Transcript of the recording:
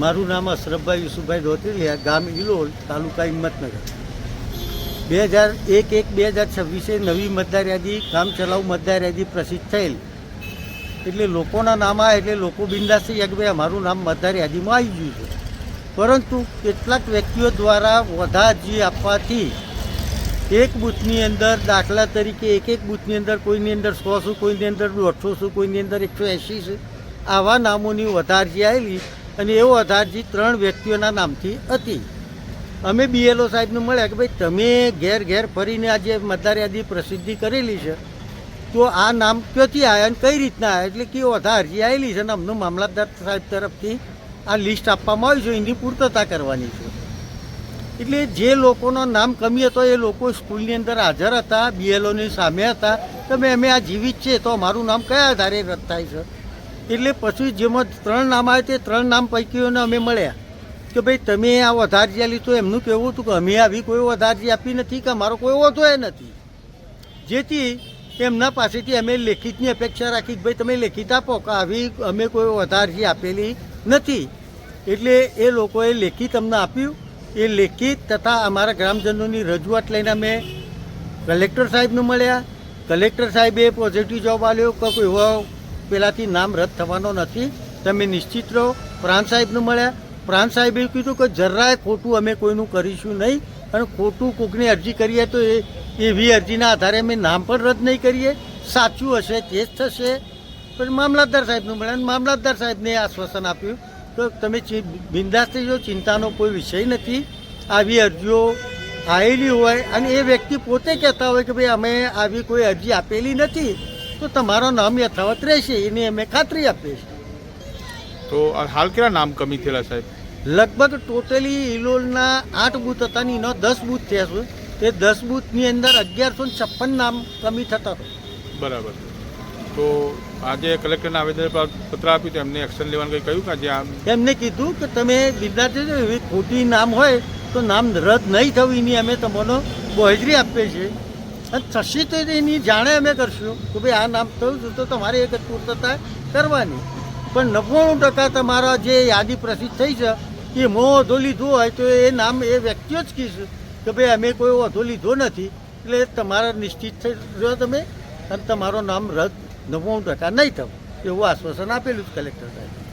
મારું નામ અશરફભાઈ યુસુફભાઈ ધોતરીલિયા ગામ ઇલોલ તાલુકા હિંમતનગર. બે હજાર એક એક બે હજાર છવ્વીસે નવી મતદાર યાદી કામ ચલાઉ મતદાર યાદી પ્રસિદ્ધ થયેલ. એટલે લોકોના નામ આવે એટલે લોકો બિંદાસ થઈ ગયા અમારું નામ મતદાર યાદીમાં આવી ગયું છે. પરંતુ કેટલાક વ્યક્તિઓ દ્વારા વધારજી આપવાથી એક બૂથની અંદર દાખલા તરીકે એક એક બૂથની અંદર કોઈની અંદર સો શું, કોઈની અંદર દોઢસો શું, કોઈની અંદર એકસો એંશી શું, આવા નામોની વધારજી આવેલી અને એવો અધારજી ત્રણ વ્યક્તિઓના નામથી હતી. અમે બીએલઓ સાહેબને મળ્યા કે ભાઈ તમે ઘેર ઘેર ફરીને આજે મતદાર યાદી પ્રસિદ્ધિ કરેલી છે. તો આ નામ ક્યાંથી આવ્યા અને કઈ રીતના આવ્યા એટલે કે વધારે અરજી આવેલી છે અને અમને મામલતદાર સાહેબ તરફથી આ લિસ્ટ આપવામાં આવ્યું છે, એની પૂર્તતા કરવાની છે. એટલે જે લોકોનો નામ કમી હતો, એ લોકો સ્કૂલની અંદર હાજર હતા બીએલઓની સામે હતા. તમે અમે આ જીવિત છે તો અમારું નામ કયા આધારે રદ થાય છે? એટલે પછી જેમાં ત્રણ નામ આવે તે ત્રણ નામ પૈકીઓને અમે મળ્યા. કે ભાઈ, તમે આ વધારજી આપી તો એમનું કહેવું હતું કે અમે આવી કોઈ વધારજી આપી નથી કે અમારો કોઈ હોતો એ નથી. જેથી એમના પાસેથી અમે લેખિતની અપેક્ષા રાખી ભાઈ, તમે લેખિત આપો કે આવી અમે કોઈ વધારજી આપેલી નથી. એટલે એ લોકોએ લેખિત અમને આપ્યું. એ લેખિત તથા અમારા ગ્રામજનોની રજૂઆત લઈને અમે કલેક્ટર સાહેબને મળ્યા. કલેક્ટર સાહેબે પોઝિટિવ જવાબ આપ્યો કે કોઈ એવો પેલાથી નામ રદ થવાનો નથી. તમે નિશ્ચિત રહો. પ્રાંત સાહેબને મળ્યા. પ્રાંત સાહેબે કીધું કે જરાય ખોટું અમે કોઈનું કરીશું નહીં. અને ખોટું કોકની અરજી કરીએ તો એ એવી અરજીના આધારે અમે નામ પણ રદ નહીં કરીએ. સાચું હશે તે જ થશે. પછી મામલતદાર સાહેબને મળ્યા. અને મામલતદાર સાહેબને આશ્વાસન આપ્યું તો તમે બિંદાસ થઈ જાઓ, ચિંતાનો કોઈ વિષય નથી. આવી અરજીઓ આવેલી હોય અને એ વ્યક્તિ પોતે કહેતા હોય કે ભાઈ અમે આવી કોઈ અરજી આપેલી નથી. તો તમારો નામ યથાવત રહેશે એની અમે ખાતરી આપીએ છીએ તો હાલ કેટલા નામ કમી થયેલા સાહેબ? લગભગ ટોટલી ઇલોલના આઠ બૂથ હતા ને એનો દસ બૂથ થયા છે. તે દસ બૂથની અંદર અગિયારસો છપ્પન નામ કમી થતા હતા. બરાબર. તો આજે કલેક્ટરને આવેદન પત્ર આપ્યું તો એમને એક્શન લેવાનું કંઈ કહ્યું કે આજે એમને કીધું કે તમે એવી ખોટી નામ હોય તો નામ રદ નહીં થવું એની અમે તમારો બોહજરી આપીએ છીએ. અને થશે તો એની જાણે અમે કરશું કે ભાઈ આ નામ થયું છે તો તમારે એક જ પૂર્તતા કરવાની. પણ નવ્વાણું ટકા તમારા જે યાદી પ્રસિદ્ધ થઈ છે, એ મોં વધો લીધું હોય તો એ નામ એ વ્યક્તિઓ જ કહીશ કે ભાઈ અમે કોઈ વધો લીધો નથી. એટલે તમારા નિશ્ચિત થઈ રહ્યો તમે અને તમારો નામ રદ. નવ્વાણું ટકા નહીં થવું. એવું આશ્વાસન આપેલું જ કલેક્ટર સાહેબ.